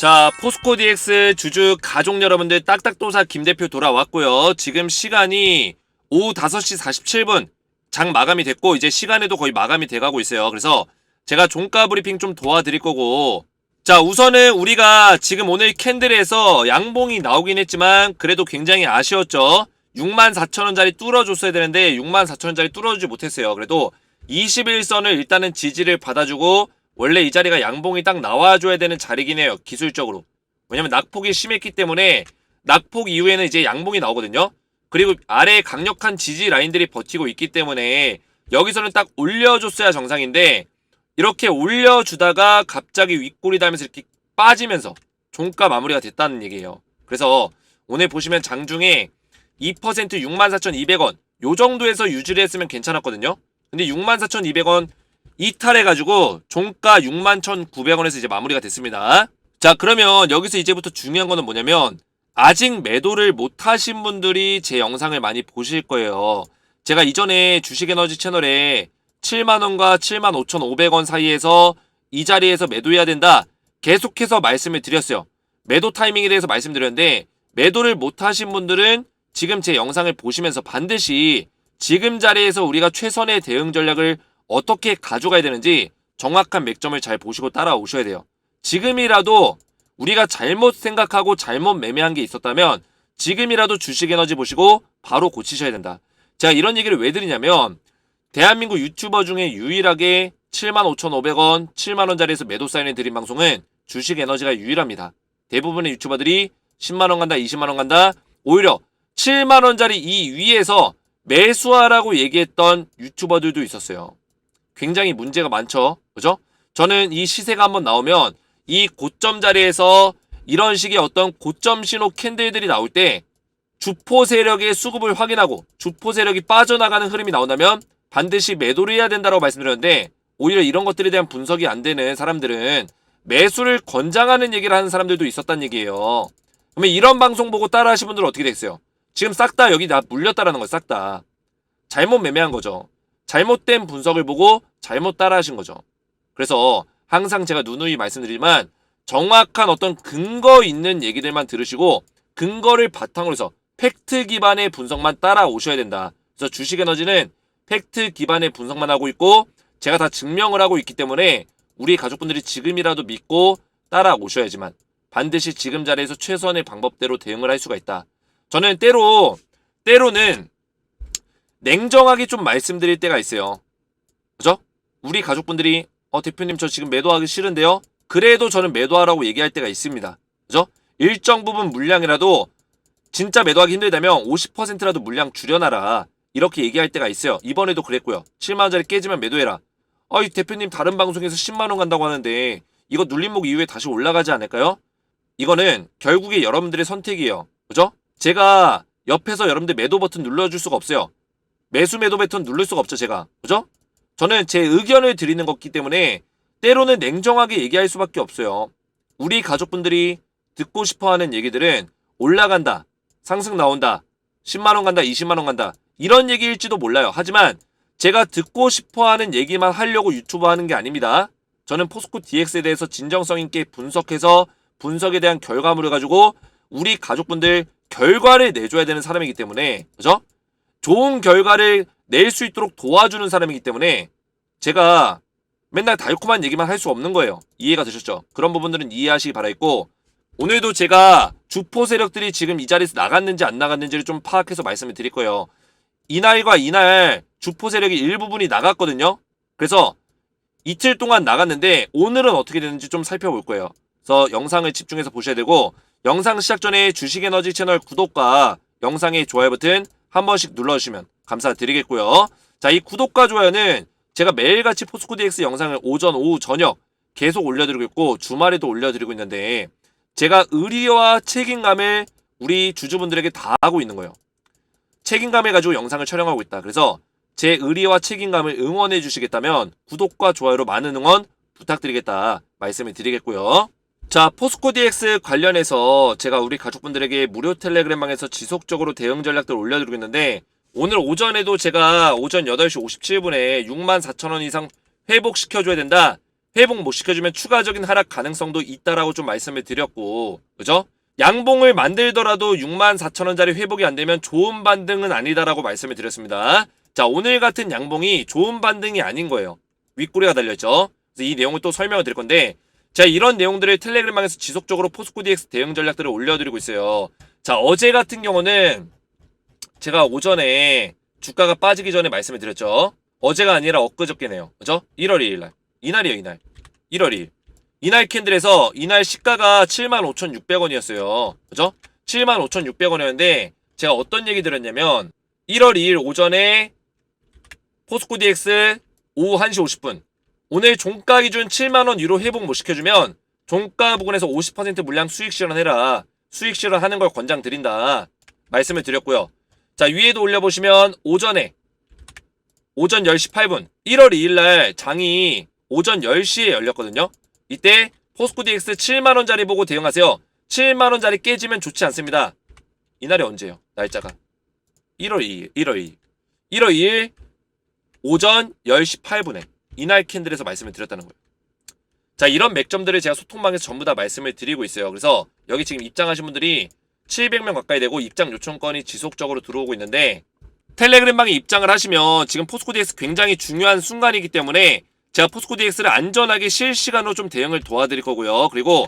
자, 포스코 DX 주주 가족 여러분들 딱딱도사 김 대표 돌아왔고요. 지금 시간이 오후 5시 47분 장 마감이 됐고 이제 시간에도 거의 마감이 돼 가고 있어요. 그래서 제가 종가 브리핑 좀 도와드릴 거고 자, 우선은 우리가 지금 오늘 캔들에서 양봉이 나오긴 했지만 그래도 굉장히 아쉬웠죠. 64,000원짜리 뚫어줬어야 되는데 64,000원짜리 뚫어주지 못했어요. 그래도 21선을 일단은 지지를 받아주고 원래 이 자리가 양봉이 딱 나와줘야 되는 자리긴 해요. 기술적으로. 왜냐면 낙폭이 심했기 때문에 낙폭 이후에는 이제 양봉이 나오거든요. 그리고 아래에 강력한 지지 라인들이 버티고 있기 때문에 여기서는 딱 올려줬어야 정상인데 이렇게 올려주다가 갑자기 윗골이 닿으면서 이렇게 빠지면서 종가 마무리가 됐다는 얘기예요. 그래서 오늘 보시면 장중에 2% 64,200원 요 정도에서 유지를 했으면 괜찮았거든요. 근데 64,200원 이탈해가지고 종가 61,900원에서 이제 마무리가 됐습니다. 자 그러면 여기서 이제부터 중요한 거는 뭐냐면 아직 매도를 못 하신 분들이 제 영상을 많이 보실 거예요. 제가 이전에 주식에너지 채널에 7만원과 7만 5,500원 사이에서 이 자리에서 매도해야 된다. 계속해서 말씀을 드렸어요. 매도 타이밍에 대해서 말씀드렸는데 매도를 못 하신 분들은 지금 제 영상을 보시면서 반드시 지금 자리에서 우리가 최선의 대응 전략을 어떻게 가져가야 되는지 정확한 맥점을 잘 보시고 따라오셔야 돼요. 지금이라도 우리가 잘못 생각하고 잘못 매매한 게 있었다면 지금이라도 주식 에너지 보시고 바로 고치셔야 된다. 제가 이런 얘기를 왜 드리냐면 대한민국 유튜버 중에 유일하게 75,500원, 7만원짜리에서 매도 사인을 드린 방송은 주식 에너지가 유일합니다. 대부분의 유튜버들이 10만원 간다, 20만원 간다, 오히려 7만원짜리 이 위에서 매수하라고 얘기했던 유튜버들도 있었어요. 굉장히 문제가 많죠. 그죠? 저는 이 시세가 한번 나오면 이 고점 자리에서 이런 식의 어떤 고점 신호 캔들들이 나올 때 주포 세력의 수급을 확인하고 주포 세력이 빠져나가는 흐름이 나온다면 반드시 매도를 해야 된다고 말씀드렸는데 오히려 이런 것들에 대한 분석이 안 되는 사람들은 매수를 권장하는 얘기를 하는 사람들도 있었단 얘기예요. 그러면 이런 방송 보고 따라 하신 분들은 어떻게 됐어요? 지금 싹 다 여기 나 물렸다라는 거예요, 싹 다. 잘못 매매한 거죠. 잘못된 분석을 보고 잘못 따라 하신 거죠. 그래서 항상 제가 누누이 말씀드리지만 정확한 어떤 근거 있는 얘기들만 들으시고 근거를 바탕으로 해서 팩트 기반의 분석만 따라오셔야 된다. 그래서 주식 에너지는 팩트 기반의 분석만 하고 있고 제가 다 증명을 하고 있기 때문에 우리 가족분들이 지금이라도 믿고 따라오셔야지만 반드시 지금 자리에서 최선의 방법대로 대응을 할 수가 있다. 저는 때로 때로는 냉정하게 좀 말씀드릴 때가 있어요. 그죠? 우리 가족분들이 어 대표님 저 지금 매도하기 싫은데요. 그래도 저는 매도하라고 얘기할 때가 있습니다. 그죠? 일정 부분 물량이라도 진짜 매도하기 힘들다면 50%라도 물량 줄여놔라. 이렇게 얘기할 때가 있어요. 이번에도 그랬고요. 7만원짜리 깨지면 매도해라. 어이 대표님 다른 방송에서 10만원 간다고 하는데 이거 눌림목 이후에 다시 올라가지 않을까요? 이거는 결국에 여러분들의 선택이에요. 그죠? 제가 옆에서 여러분들 매도 버튼 눌러줄 수가 없어요. 매수 매도 버튼 누를 수가 없죠, 제가. 그죠? 저는 제 의견을 드리는 거기 때문에 때로는 냉정하게 얘기할 수밖에 없어요. 우리 가족분들이 듣고 싶어 하는 얘기들은 올라간다, 상승 나온다, 10만 원 간다, 20만 원 간다. 이런 얘기일지도 몰라요. 하지만 제가 듣고 싶어 하는 얘기만 하려고 유튜브 하는 게 아닙니다. 저는 포스코 DX에 대해서 진정성 있게 분석해서 분석에 대한 결과물을 가지고 우리 가족분들 결과를 내줘야 되는 사람이기 때문에, 그죠? 좋은 결과를 낼 수 있도록 도와주는 사람이기 때문에 제가 맨날 달콤한 얘기만 할 수 없는 거예요. 이해가 되셨죠? 그런 부분들은 이해하시기 바라겠고 오늘도 제가 주포 세력들이 지금 이 자리에서 나갔는지 안 나갔는지를 좀 파악해서 말씀을 드릴 거예요. 이날과 이날 주포 세력이 일부분이 나갔거든요. 그래서 이틀 동안 나갔는데 오늘은 어떻게 되는지 좀 살펴볼 거예요. 그래서 영상을 집중해서 보셔야 되고 영상 시작 전에 주식에너지 채널 구독과 영상의 좋아요 버튼 한 번씩 눌러주시면 감사드리겠고요. 자, 이 구독과 좋아요는 제가 매일같이 포스코 DX 영상을 오전, 오후, 저녁 계속 올려드리고 있고 주말에도 올려드리고 있는데 제가 의리와 책임감을 우리 주주분들에게 다 하고 있는 거예요. 책임감을 가지고 영상을 촬영하고 있다. 그래서 제 의리와 책임감을 응원해 주시겠다면 구독과 좋아요로 많은 응원 부탁드리겠다 말씀을 드리겠고요. 자, 포스코 DX 관련해서 제가 우리 가족분들에게 무료 텔레그램방에서 지속적으로 대응 전략들을 올려드리고 있는데 오늘 오전에도 제가 오전 8시 57분에 64,000원 이상 회복시켜줘야 된다. 회복 못 시켜주면 추가적인 하락 가능성도 있다라고 좀 말씀을 드렸고, 그죠? 양봉을 만들더라도 6만 4천 원짜리 회복이 안 되면 좋은 반등은 아니다라고 말씀을 드렸습니다. 자, 오늘 같은 양봉이 좋은 반등이 아닌 거예요. 윗꼬리가 달려있죠. 그래서 이 내용을 또 설명을 드릴 건데, 자, 이런 내용들을 텔레그램방에서 지속적으로 포스코 DX 대응 전략들을 올려드리고 있어요. 자, 어제 같은 경우는 제가 오전에 주가가 빠지기 전에 말씀을 드렸죠. 어제가 아니라 엊그저께네요. 그죠? 1월 2일 날. 이날이에요, 이날. 1월 2일. 이날 캔들에서 이날 시가가 75,600원이었어요. 그죠? 75,600원이었는데 제가 어떤 얘기 드렸냐면 1월 2일 오전에 포스코 DX 오후 1시 50분 오늘 종가 기준 7만원 유로 회복 못 시켜주면 종가 부근에서 50% 물량 수익 실현해라. 수익 실현하는 걸 권장 드린다. 말씀을 드렸고요. 자 위에도 올려보시면 오전에 오전 10시 8분 1월 2일날 장이 오전 10시에 열렸거든요. 이때 포스코 DX 7만원짜리 보고 대응하세요. 7만원짜리 깨지면 좋지 않습니다. 이날이 언제예요? 날짜가 1월 2일 1월 2일 1월 2일 오전 10시 8분에 이날 캔들에서 말씀을 드렸다는 거예요. 자 이런 맥점들을 제가 소통방에서 전부 다 말씀을 드리고 있어요. 그래서 여기 지금 입장하신 분들이 700명 가까이 되고 입장 요청건이 지속적으로 들어오고 있는데 텔레그램방에 입장을 하시면 지금 포스코 DX 굉장히 중요한 순간이기 때문에 제가 포스코 DX를 안전하게 실시간으로 좀 대응을 도와드릴 거고요. 그리고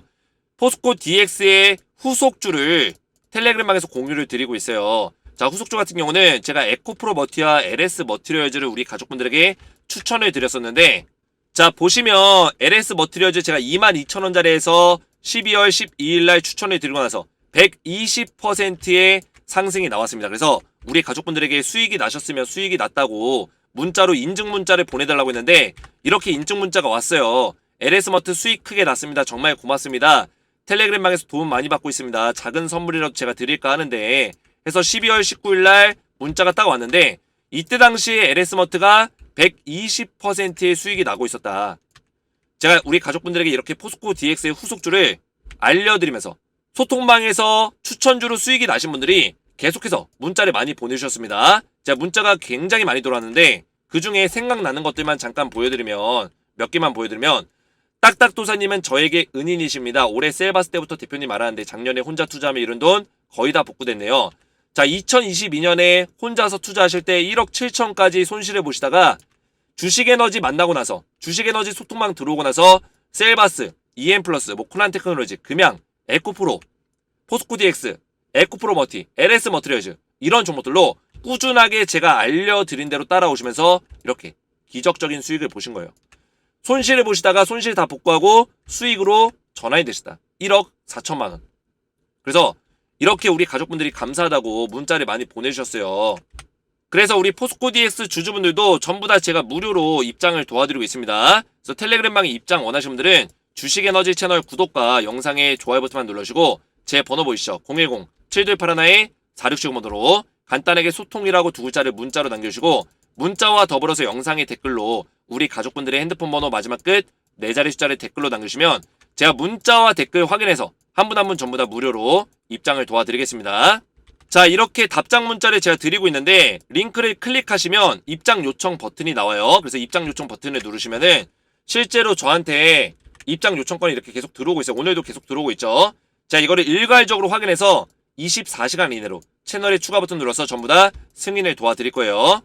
포스코 DX의 후속주를 텔레그램방에서 공유를 드리고 있어요. 자, 후속주 같은 경우는 제가 에코프로 머티와 LS 머티리얼즈를 우리 가족분들에게 추천을 드렸었는데 자, 보시면 LS 머티리얼즈 제가 22,000원짜리에서 12월 12일 날 추천을 드리고 나서 120%의 상승이 나왔습니다. 그래서 우리 가족분들에게 수익이 나셨으면 수익이 났다고 문자로 인증 문자를 보내달라고 했는데 이렇게 인증 문자가 왔어요. LS머트 수익 크게 났습니다. 정말 고맙습니다. 텔레그램방에서 도움 많이 받고 있습니다. 작은 선물이라도 제가 드릴까 하는데 해서 12월 19일 날 문자가 딱 왔는데 이때 당시에 LS머트가 120%의 수익이 나고 있었다. 제가 우리 가족분들에게 이렇게 포스코 DX의 후속주를 알려드리면서 소통방에서 추천주로 수익이 나신 분들이 계속해서 문자를 많이 보내주셨습니다. 자, 문자가 굉장히 많이 들어왔는데 그 중에 생각나는 것들만 잠깐 보여드리면 몇 개만 보여드리면 딱딱도사님은 저에게 은인이십니다. 올해 셀바스 때부터 대표님 알았는데 작년에 혼자 투자하며 이룬 돈 거의 다 복구됐네요. 자, 2022년에 혼자서 투자하실 때 1억 7천까지 손실해 보시다가 주식에너지 만나고 나서 주식에너지 소통망 들어오고 나서 셀바스, EM+, 뭐 코난 테크놀로지, 금양, 에코프로, 포스코 DX, 에코프로 머티, LS 머트리얼즈 이런 종목들로 꾸준하게 제가 알려드린 대로 따라오시면서 이렇게 기적적인 수익을 보신 거예요. 손실을 보시다가 손실 다 복구하고 수익으로 전환이 되시다. 1억 4천만 원. 그래서 이렇게 우리 가족분들이 감사하다고 문자를 많이 보내주셨어요. 그래서 우리 포스코 DX 주주분들도 전부 다 제가 무료로 입장을 도와드리고 있습니다. 그래서 텔레그램방에 입장 원하시는 분들은 주식에너지 채널 구독과 영상에 좋아요 버튼만 눌러주고 제 번호 보이시죠? 010-7281-4675번호로 간단하게 소통이라고 두 글자를 문자로 남겨주시고 문자와 더불어서 영상의 댓글로 우리 가족분들의 핸드폰 번호 마지막 끝 네 자리 숫자를 댓글로 남겨주시면 제가 문자와 댓글 확인해서 한 분 한 분 전부 다 무료로 입장을 도와드리겠습니다. 자 이렇게 답장 문자를 제가 드리고 있는데 링크를 클릭하시면 입장 요청 버튼이 나와요. 그래서 입장 요청 버튼을 누르시면은 실제로 저한테 입장 요청권이 이렇게 계속 들어오고 있어요. 오늘도 계속 들어오고 있죠. 자 이거를 일괄적으로 확인해서 24시간 이내로 채널에 추가 버튼 눌러서 전부 다 승인을 도와드릴 거예요.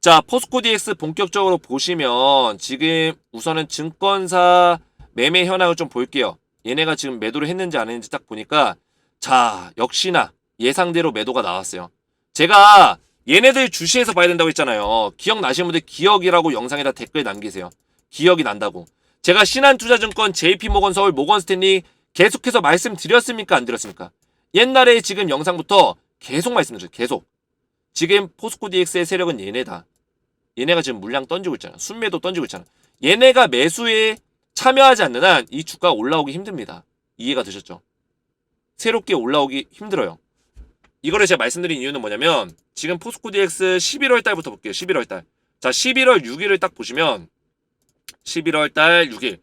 자 포스코 DX 본격적으로 보시면 지금 우선은 증권사 매매 현황을 좀 볼게요. 얘네가 지금 매도를 했는지 안 했는지 딱 보니까 자 역시나 예상대로 매도가 나왔어요. 제가 얘네들 주시에서 봐야 된다고 했잖아요. 기억나시는 분들 기억이라고 영상에다 댓글 남기세요. 기억이 난다고. 제가 신한투자증권, JP모건 서울, 모건스탠리 계속해서 말씀드렸습니까? 안 드렸습니까? 옛날에 지금 영상부터 계속 말씀드렸어요. 계속. 지금 포스코 DX의 세력은 얘네다. 얘네가 지금 물량 던지고 있잖아. 순매도 던지고 있잖아. 얘네가 매수에 참여하지 않는 한 이 주가 올라오기 힘듭니다. 이해가 되셨죠? 새롭게 올라오기 힘들어요. 이거를 제가 말씀드린 이유는 뭐냐면 지금 포스코 DX 11월 달부터 볼게요. 11월 달. 자, 11월 6일을 딱 보시면 11월 달 6일.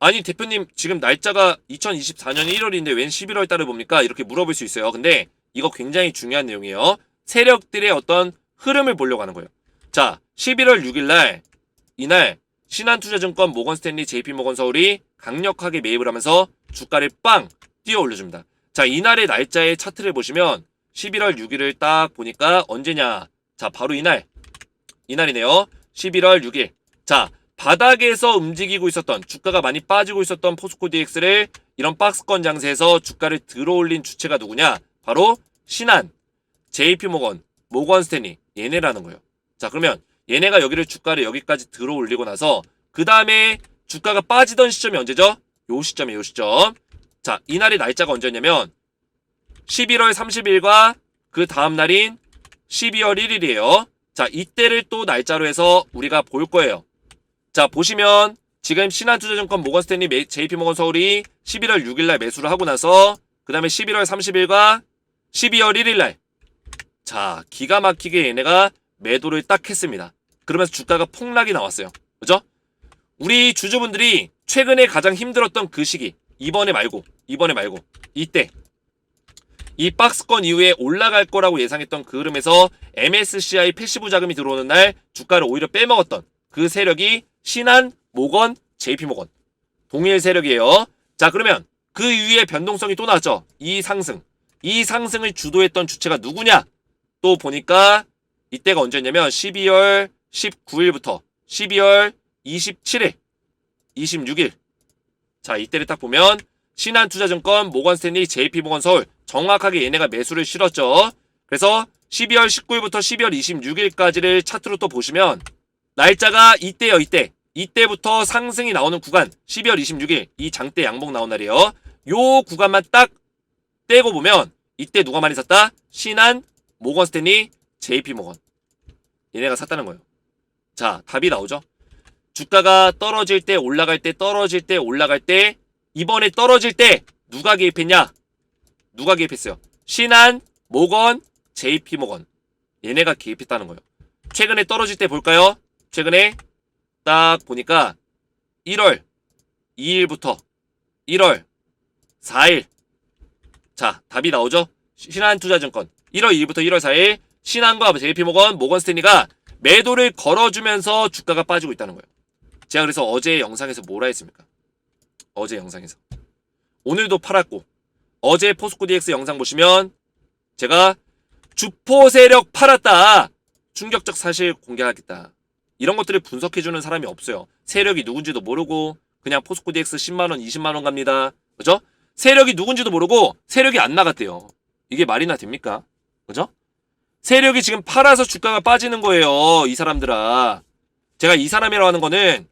아니 대표님 지금 날짜가 2024년 1월인데 웬 11월 달을 봅니까? 이렇게 물어볼 수 있어요. 근데 이거 굉장히 중요한 내용이에요. 세력들의 어떤 흐름을 보려고 하는 거예요. 자, 11월 6일 날 이날 신한투자증권, 모건스탠리, JP모건 서울이 강력하게 매입을 하면서 주가를 빵 뛰어 올려줍니다. 자, 이날의 날짜의 차트를 보시면 11월 6일을 딱 보니까 언제냐? 자, 바로 이날. 이날이네요. 11월 6일. 자, 바닥에서 움직이고 있었던 주가가 많이 빠지고 있었던 포스코 DX를 이런 박스권 장세에서 주가를 들어올린 주체가 누구냐? 바로 신한, JP모건, 모건스탠리 얘네라는 거예요. 자, 그러면 얘네가 여기를 주가를 여기까지 들어올리고 나서 그 다음에 주가가 빠지던 시점이 언제죠? 요 시점이에요, 요 시점. 자, 이날의 날짜가 언제냐면 11월 30일과 그 다음 날인 12월 1일이에요. 자, 이때를 또 날짜로 해서 우리가 볼 거예요. 자, 보시면 지금 신한투자증권 모건스탠리 JP모건 서울이 11월 6일 날 매수를 하고 나서 그 다음에 11월 30일과 12월 1일 날 자, 기가 막히게 얘네가 매도를 딱 했습니다. 그러면서 주가가 폭락이 나왔어요. 그죠? 우리 주주분들이 최근에 가장 힘들었던 그 시기 이번에 말고 이번에 말고 이때 이 박스권 이후에 올라갈 거라고 예상했던 그 흐름에서 MSCI 패시브 자금이 들어오는 날 주가를 오히려 빼먹었던 그 세력이 신한, 모건, JP모건 동일 세력이에요. 자 그러면 그 이후에 변동성이 또 나왔죠. 이 상승. 이 상승을 주도했던 주체가 누구냐? 또 보니까 이때가 언제였냐면 12월 19일부터 12월 27일, 26일. 자, 이때를 딱 보면 신한투자증권, 모건스탠리, JP모건 서울 정확하게 얘네가 매수를 실었죠. 그래서 12월 19일부터 12월 26일까지를 차트로 또 보시면 날짜가 이때요, 이때. 이때부터 상승이 나오는 구간 12월 26일 이 장대 양봉 나온 날이에요. 요 구간만 딱 떼고 보면 이때 누가 많이 샀다? 신한, 모건스탠리, JP모건. 얘네가 샀다는 거예요. 자, 답이 나오죠. 주가가 떨어질 때 올라갈 때 떨어질 때 올라갈 때 이번에 떨어질 때 누가 개입했냐? 누가 개입했어요? 신한, 모건, JP모건. 얘네가 개입했다는 거예요. 최근에 떨어질 때 볼까요? 최근에 딱 보니까 1월 2일부터 1월 4일. 자, 답이 나오죠? 신한투자증권. 1월 2일부터 1월 4일 신한과 JP모건, 모건스탠리가 매도를 걸어주면서 주가가 빠지고 있다는 거예요. 제가 그래서 어제 영상에서 뭐라 했습니까? 어제 영상에서. 오늘도 팔았고, 어제 포스코 DX 영상 보시면 제가 주포 세력 팔았다. 충격적 사실 공개하겠다. 이런 것들을 분석해주는 사람이 없어요. 세력이 누군지도 모르고 그냥 포스코 DX 10만원, 20만원 갑니다. 그죠? 세력이 누군지도 모르고 세력이 안 나갔대요. 이게 말이나 됩니까? 그죠? 세력이 지금 팔아서 주가가 빠지는 거예요. 이 사람들아. 제가 이 사람이라고 하는 거는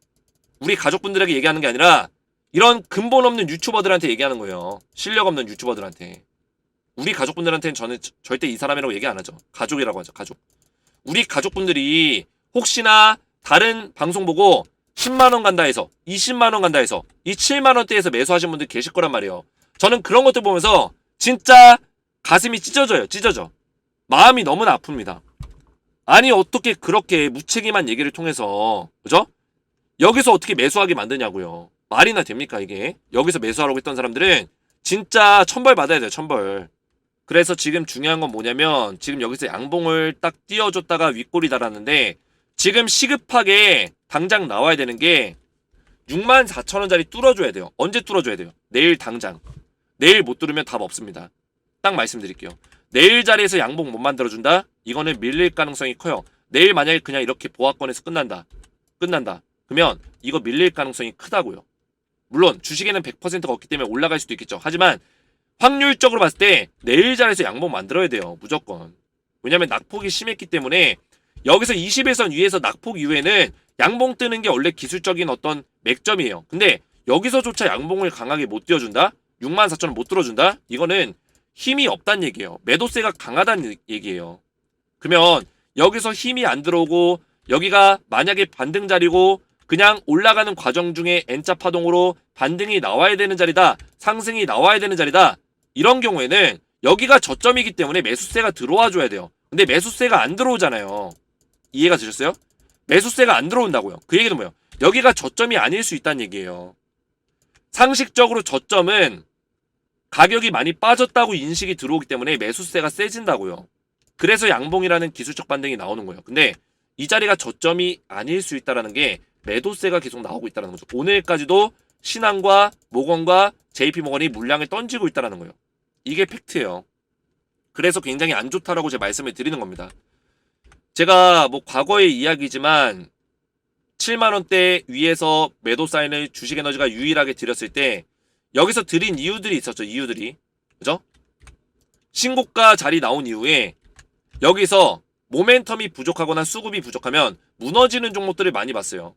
우리 가족분들에게 얘기하는 게 아니라 이런 근본 없는 유튜버들한테 얘기하는 거예요. 실력 없는 유튜버들한테. 우리 가족분들한테는 저는 저- 절대 이 사람이라고 얘기 안 하죠. 가족이라고 하죠. 가족. 우리 가족분들이 혹시나 다른 방송 보고 10만 원 간다 해서 20만 원 간다 해서 이 7만 원대에서 매수하신 분들 계실 거란 말이에요. 저는 그런 것들 보면서 진짜 가슴이 찢어져요. 찢어져. 마음이 너무나 아픕니다. 아니 어떻게 그렇게 무책임한 얘기를 통해서 그죠? 여기서 어떻게 매수하게 만드냐고요. 말이나 됩니까 이게? 여기서 매수하라고 했던 사람들은 진짜 천벌 받아야 돼요. 천벌. 그래서 지금 중요한 건 뭐냐면 지금 여기서 양봉을 딱 띄워줬다가 윗골이 달았는데 지금 시급하게 당장 나와야 되는 게 6만 4천 원짜리 뚫어줘야 돼요. 언제 뚫어줘야 돼요? 내일 당장. 내일 못 뚫으면 답 없습니다. 딱 말씀드릴게요. 내일 자리에서 양봉 못 만들어준다? 이거는 밀릴 가능성이 커요. 내일 만약에 그냥 이렇게 보합권에서 끝난다. 끝난다. 그러면 이거 밀릴 가능성이 크다고요. 물론 주식에는 100%가 없기 때문에 올라갈 수도 있겠죠. 하지만 확률적으로 봤을 때 내일 자리에서 양봉 만들어야 돼요. 무조건. 왜냐면 낙폭이 심했기 때문에 여기서 20일선 위에서 낙폭 이후에는 양봉 뜨는 게 원래 기술적인 어떤 맥점이에요. 근데 여기서조차 양봉을 강하게 못 띄워준다? 6만 4천 원못 들어준다? 이거는 힘이 없다는 얘기예요. 매도세가 강하다는 얘기예요. 그러면 여기서 힘이 안 들어오고 여기가 만약에 반등 자리고 그냥 올라가는 과정 중에 N자 파동으로 반등이 나와야 되는 자리다. 상승이 나와야 되는 자리다. 이런 경우에는 여기가 저점이기 때문에 매수세가 들어와 줘야 돼요. 근데 매수세가 안 들어오잖아요. 이해가 되셨어요? 매수세가 안 들어온다고요. 그 얘기는 뭐예요? 여기가 저점이 아닐 수 있다는 얘기예요. 상식적으로 저점은 가격이 많이 빠졌다고 인식이 들어오기 때문에 매수세가 세진다고요. 그래서 양봉이라는 기술적 반등이 나오는 거예요. 근데 이 자리가 저점이 아닐 수 있다라는 게 매도세가 계속 나오고 있다는 거죠. 오늘까지도 신한과 모건과 JP 모건이 물량을 던지고 있다는 거예요. 이게 팩트예요. 그래서 굉장히 안 좋다라고 제가 말씀을 드리는 겁니다. 제가 뭐 과거의 이야기지만 7만 원대 위에서 매도 사인을 주식에너지가 유일하게 드렸을 때 여기서 드린 이유들이 있었죠. 이유들이. 그죠? 신고가 자리 나온 이후에 여기서 모멘텀이 부족하거나 수급이 부족하면 무너지는 종목들을 많이 봤어요.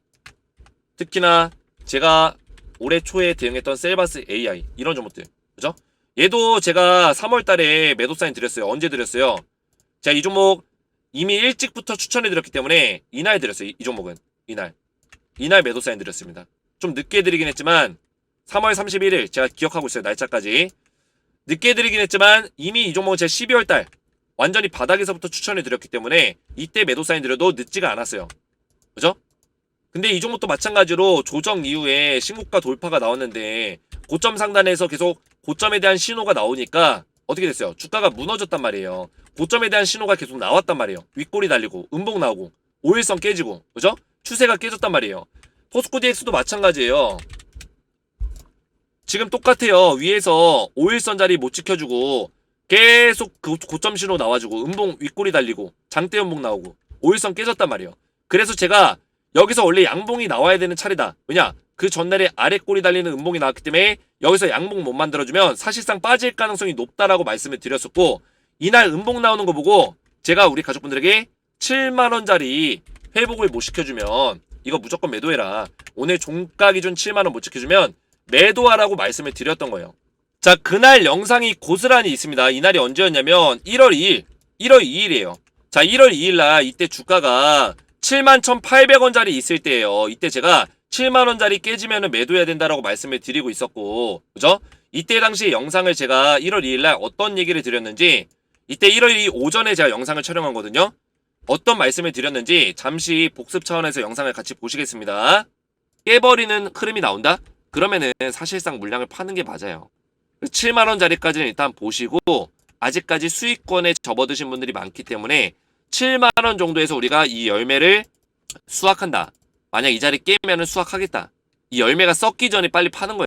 특히나 제가 올해 초에 대응했던 셀바스 AI 이런 종목들. 그죠? 얘도 제가 3월 달에 매도 사인 드렸어요. 언제 드렸어요? 제가 이 종목 이미 일찍부터 추천해 드렸기 때문에 이날 드렸어요. 이, 이 종목은. 이날. 이날 매도 사인 드렸습니다. 좀 늦게 드리긴 했지만 3월 31일 제가 기억하고 있어요. 날짜까지. 늦게 드리긴 했지만 이미 이 종목은 제가 12월 달 완전히 바닥에서부터 추천해 드렸기 때문에 이때 매도 사인 드려도 늦지가 않았어요. 그죠? 근데 이 종목도 마찬가지로 조정 이후에 신고가 돌파가 나왔는데 고점 상단에서 계속 고점에 대한 신호가 나오니까 어떻게 됐어요? 주가가 무너졌단 말이에요. 고점에 대한 신호가 계속 나왔단 말이에요. 윗골이 달리고 음봉 나오고 오일선 깨지고 그죠? 추세가 깨졌단 말이에요. 포스코 DX도 마찬가지예요. 지금 똑같아요. 위에서 오일선 자리 못 지켜주고 계속 그 고점 신호 나와주고 음봉 윗골이 달리고 장대 음봉 나오고 오일선 깨졌단 말이에요. 그래서 제가 여기서 원래 양봉이 나와야 되는 차례다. 왜냐? 그 전날에 아래 꼬리 달리는 음봉이 나왔기 때문에 여기서 양봉 못 만들어주면 사실상 빠질 가능성이 높다라고 말씀을 드렸었고 이날 음봉 나오는 거 보고 제가 우리 가족분들에게 7만원짜리 회복을 못 시켜주면 이거 무조건 매도해라. 오늘 종가 기준 7만원 못 지켜주면 매도하라고 말씀을 드렸던 거예요. 자, 그날 영상이 고스란히 있습니다. 이날이 언제였냐면 1월 2일, 1월 2일이에요. 자, 1월 2일 날 이때 주가가 71,800원짜리 있을 때예요. 이때 제가 7만원짜리 깨지면 매도해야 된다라고 말씀을 드리고 있었고, 그죠? 이때 당시 영상을 제가 1월 2일 날 어떤 얘기를 드렸는지, 이때 1월 2일 오전에 제가 영상을 촬영한 거거든요. 어떤 말씀을 드렸는지 잠시 복습 차원에서 영상을 같이 보시겠습니다. 깨버리는 흐름이 나온다? 그러면은 사실상 물량을 파는 게 맞아요. 7만원짜리까지는 일단 보시고, 아직까지 수익권에 접어드신 분들이 많기 때문에 7만원 정도에서 우리가 이 열매를 수확한다. 만약 이 자리 깨면은 수확하겠다. 이 열매가 썩기 전에 빨리 파는 거예요.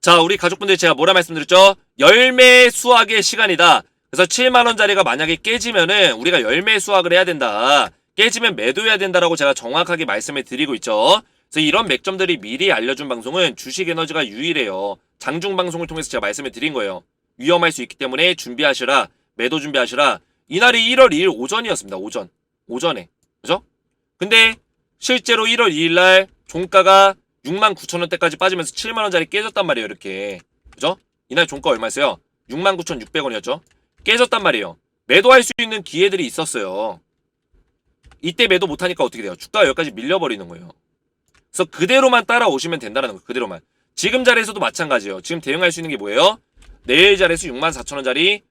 자, 우리 가족분들 제가 뭐라 말씀드렸죠? 열매 수확의 시간이다. 그래서 7만원짜리가 만약에 깨지면은 우리가 열매 수확을 해야 된다. 깨지면 매도해야 된다라고 제가 정확하게 말씀을 드리고 있죠. 그래서 이런 맥점들이 미리 알려준 방송은 주식 에너지가 유일해요. 장중 방송을 통해서 제가 말씀을 드린 거예요. 위험할 수 있기 때문에 준비하시라. 매도 준비하시라. 이날이 1월 2일 오전이었습니다. 오전. 오전에. 그죠? 근데 실제로 1월 2일 날 종가가 6만 9천 원대까지 빠지면서 7만 원짜리 깨졌단 말이에요. 이렇게. 그죠? 이날 종가 얼마였어요? 6만 9천 6백원이었죠? 깨졌단 말이에요. 매도할 수 있는 기회들이 있었어요. 이때 매도 못하니까 어떻게 돼요? 주가가 여기까지 밀려버리는 거예요. 그래서 그대로만 따라오시면 된다는 거예요. 그대로만. 지금 자리에서도 마찬가지예요. 지금 대응할 수 있는 게 뭐예요? 내일 자리에서 6만 4천 원짜리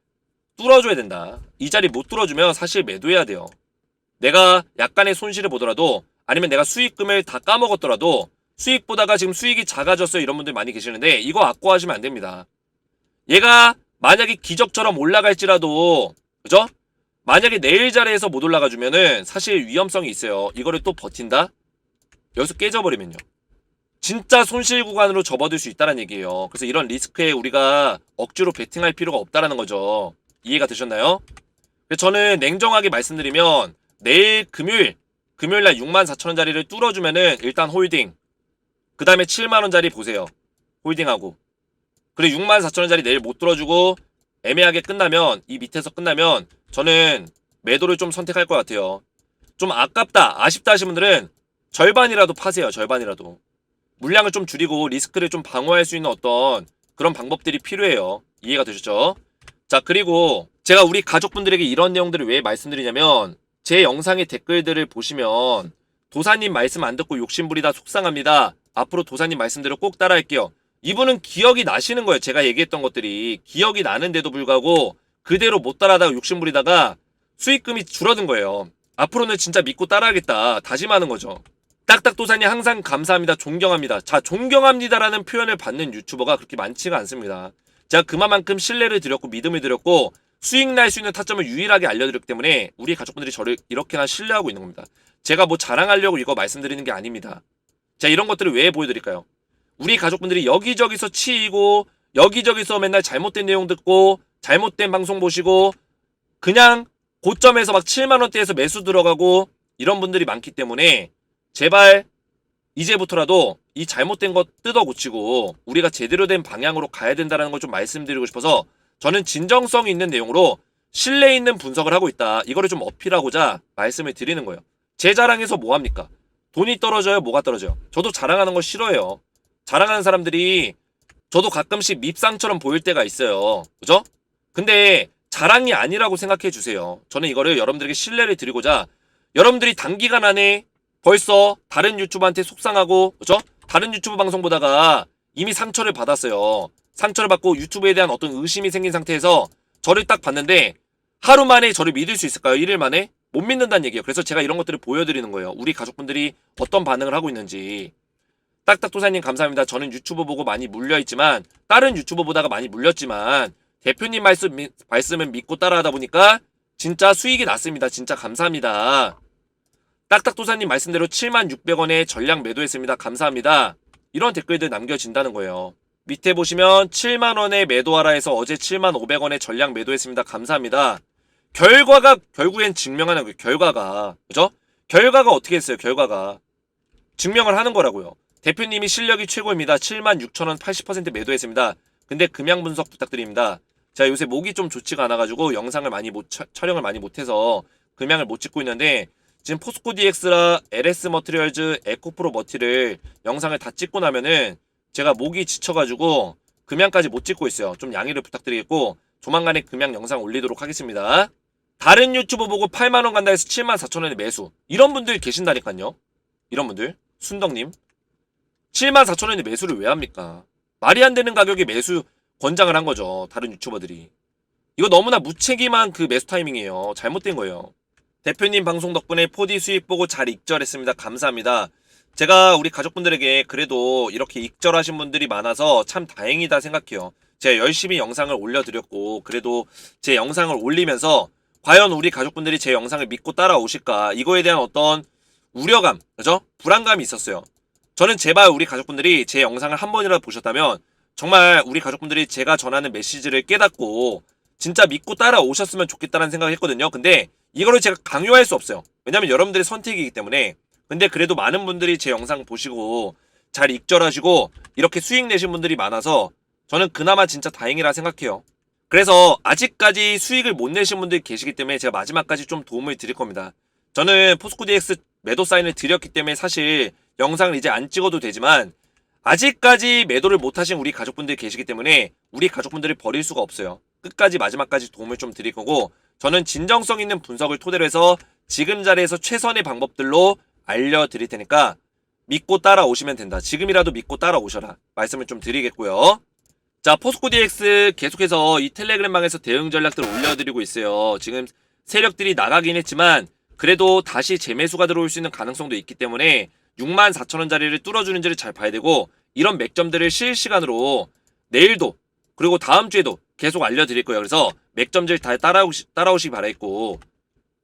뚫어줘야 된다. 이 자리 못 뚫어주면 사실 매도해야 돼요. 내가 약간의 손실을 보더라도 아니면 내가 수익금을 다 까먹었더라도 수익 보다가 지금 수익이 작아졌어요. 이런 분들 많이 계시는데 이거 악고하시면 안 됩니다. 얘가 만약에 기적처럼 올라갈지라도 그죠? 만약에 내일 자리에서 못 올라가 주면은 사실 위험성이 있어요. 이거를 또 버틴다? 여기서 깨져버리면요. 진짜 손실 구간으로 접어들 수 있다는 얘기예요. 그래서 이런 리스크에 우리가 억지로 베팅할 필요가 없다라는 거죠. 이해가 되셨나요? 저는 냉정하게 말씀드리면 내일 금요일 금요일 날 6만 4천 원짜리를 뚫어주면은 일단 홀딩 그 다음에 7만 원짜리 보세요. 홀딩하고 그리고 6만 4천 원짜리 내일 못 뚫어주고 애매하게 끝나면 이 밑에서 끝나면 저는 매도를 좀 선택할 것 같아요. 좀 아깝다 아쉽다 하시는 분들은 절반이라도 파세요. 절반이라도 물량을 좀 줄이고 리스크를 좀 방어할 수 있는 어떤 그런 방법들이 필요해요. 이해가 되셨죠? 자, 그리고 제가 우리 가족분들에게 이런 내용들을 왜 말씀드리냐면 제 영상의 댓글들을 보시면 도사님 말씀 안 듣고 욕심부리다 속상합니다. 앞으로 도사님 말씀대로 꼭 따라할게요. 이분은 기억이 나시는 거예요. 제가 얘기했던 것들이 기억이 나는데도 불구하고 그대로 못 따라다가 욕심부리다가 수익금이 줄어든 거예요. 앞으로는 진짜 믿고 따라하겠다. 다짐하는 거죠. 딱딱 도사님 항상 감사합니다. 존경합니다. 자, 존경합니다라는 표현을 받는 유튜버가 그렇게 많지가 않습니다. 제가 그만큼 신뢰를 드렸고 믿음을 드렸고 수익 날 수 있는 타점을 유일하게 알려드렸기 때문에 우리 가족분들이 저를 이렇게나 신뢰하고 있는 겁니다. 제가 뭐 자랑하려고 이거 말씀드리는 게 아닙니다. 자, 이런 것들을 왜 보여드릴까요? 우리 가족분들이 여기저기서 치이고, 여기저기서 맨날 잘못된 내용 듣고, 잘못된 방송 보시고, 그냥 고점에서 막 7만 원대에서 매수 들어가고, 이런 분들이 많기 때문에, 제발, 이제부터라도 이 잘못된 것 뜯어 고치고, 우리가 제대로 된 방향으로 가야 된다는 걸 좀 말씀드리고 싶어서, 저는 진정성 있는 내용으로 신뢰 있는 분석을 하고 있다. 이거를 좀 어필하고자 말씀을 드리는 거예요. 제 자랑에서 뭐 합니까? 돈이 떨어져요? 뭐가 떨어져요? 저도 자랑하는 거 싫어해요. 자랑하는 사람들이 저도 가끔씩 밉상처럼 보일 때가 있어요. 그죠? 근데 자랑이 아니라고 생각해 주세요. 저는 이거를 여러분들에게 신뢰를 드리고자 여러분들이 단기간 안에 벌써 다른 유튜브한테 속상하고 그죠? 다른 유튜브 방송 보다가 이미 상처를 받았어요. 상처를 받고 유튜브에 대한 어떤 의심이 생긴 상태에서 저를 딱 봤는데 하루 만에 저를 믿을 수 있을까요? 일일 만에? 못 믿는다는 얘기예요. 그래서 제가 이런 것들을 보여드리는 거예요. 우리 가족분들이 어떤 반응을 하고 있는지. 딱딱도사님 감사합니다. 저는 유튜브 보고 많이 물려있지만 다른 유튜버 보다가 많이 물렸지만 대표님 말씀, 미- 말씀은 믿고 따라하다 보니까 진짜 수익이 났습니다. 진짜 감사합니다. 딱딱도사님 말씀대로 7만 600원에 전량 매도했습니다. 감사합니다. 이런 댓글들 남겨진다는 거예요. 밑에 보시면 7만원에 매도하라 해서 어제 7만 500원에 전량 매도했습니다. 감사합니다. 결과가 결국엔 증명하는 거예요. 결과가. 그죠? 결과가 어떻게 했어요? 결과가. 증명을 하는 거라고요. 대표님이 실력이 최고입니다. 7만 6천원 80% 매도했습니다. 근데 금양 분석 부탁드립니다. 제가 요새 목이 좀 좋지가 않아가지고 영상을 많이 못 촬- 촬영을 많이 못해서 금양을 못 찍고 있는데 지금 포스코 DX라 LS 머티리얼즈 에코프로 머티를 영상을 다 찍고 나면은 제가 목이 지쳐가지고 금양까지 못 찍고 있어요. 좀 양해를 부탁드리겠고 조만간에 금양 영상 올리도록 하겠습니다. 다른 유튜브 보고 8만원 간다 해서 7만 4천원에 매수. 이런 분들 계신다니까요. 이런 분들. 순덕님. 7만 4천원에 매수를 왜 합니까? 말이 안 되는 가격에 매수 권장을 한 거죠. 다른 유튜버들이. 이거 너무나 무책임한 그 매수 타이밍이에요. 잘못된 거예요. 대표님 방송 덕분에 4D 수익 보고 잘 익절했습니다. 감사합니다. 제가 우리 가족분들에게 그래도 이렇게 익절하신 분들이 많아서 참 다행이다 생각해요. 제가 열심히 영상을 올려드렸고, 그래도 제 영상을 올리면서 과연 우리 가족분들이 제 영상을 믿고 따라오실까, 이거에 대한 어떤 우려감, 그죠? 불안감이 있었어요. 저는 제발 우리 가족분들이 제 영상을 한 번이라도 보셨다면, 정말 우리 가족분들이 제가 전하는 메시지를 깨닫고, 진짜 믿고 따라오셨으면 좋겠다는 생각을 했거든요. 근데 이거를 제가 강요할 수 없어요. 왜냐면 여러분들의 선택이기 때문에. 근데 그래도 많은 분들이 제 영상 보시고 잘 익절하시고 이렇게 수익 내신 분들이 많아서 저는 그나마 진짜 다행이라 생각해요. 그래서 아직까지 수익을 못 내신 분들이 계시기 때문에 제가 마지막까지 좀 도움을 드릴 겁니다. 저는 포스코 DX 매도 사인을 드렸기 때문에 사실 영상을 이제 안 찍어도 되지만 아직까지 매도를 못 하신 우리 가족분들이 계시기 때문에 우리 가족분들을 버릴 수가 없어요. 끝까지 마지막까지 도움을 좀 드릴 거고 저는 진정성 있는 분석을 토대로 해서 지금 자리에서 최선의 방법들로 알려드릴 테니까 믿고 따라오시면 된다. 지금이라도 믿고 따라오셔라. 말씀을 좀 드리겠고요. 자, 포스코 DX 계속해서 이 텔레그램방에서 대응 전략들을 올려드리고 있어요. 지금 세력들이 나가긴 했지만 그래도 다시 재매수가 들어올 수 있는 가능성도 있기 때문에 6만 4천 원짜리를 뚫어주는지를 잘 봐야 되고 이런 맥점들을 실시간으로 내일도 그리고 다음 주에도 계속 알려드릴 거예요. 그래서 맥점들 다 따라오시, 따라오시기 바라겠고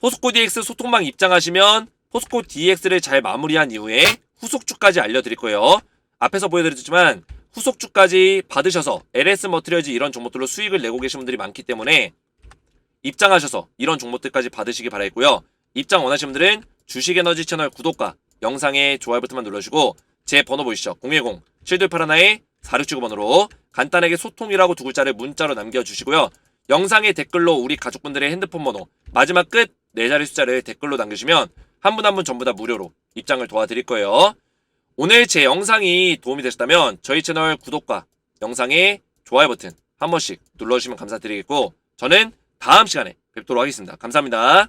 포스코 DX 소통방 입장하시면 포스코 DX를 잘 마무리한 이후에 후속주까지 알려드릴 거예요. 앞에서 보여드렸지만 후속주까지 받으셔서 LS 머티리얼즈 이런 종목들로 수익을 내고 계신 분들이 많기 때문에 입장하셔서 이런 종목들까지 받으시기 바라겠고요. 입장 원하시는 분들은 주식에너지 채널 구독과 영상에 좋아요 버튼만 눌러주시고 제 번호 보이시죠? 010-7281의 4679번으로 간단하게 소통이라고 두 글자를 문자로 남겨주시고요. 영상의 댓글로 우리 가족분들의 핸드폰 번호 마지막 끝 네 자리 숫자를 댓글로 남겨주시면 한 분 한 분 전부 다 무료로 입장을 도와드릴 거예요. 오늘 제 영상이 도움이 되셨다면 저희 채널 구독과 영상에 좋아요 버튼 한 번씩 눌러주시면 감사드리겠고 저는 다음 시간에 뵙도록 하겠습니다. 감사합니다.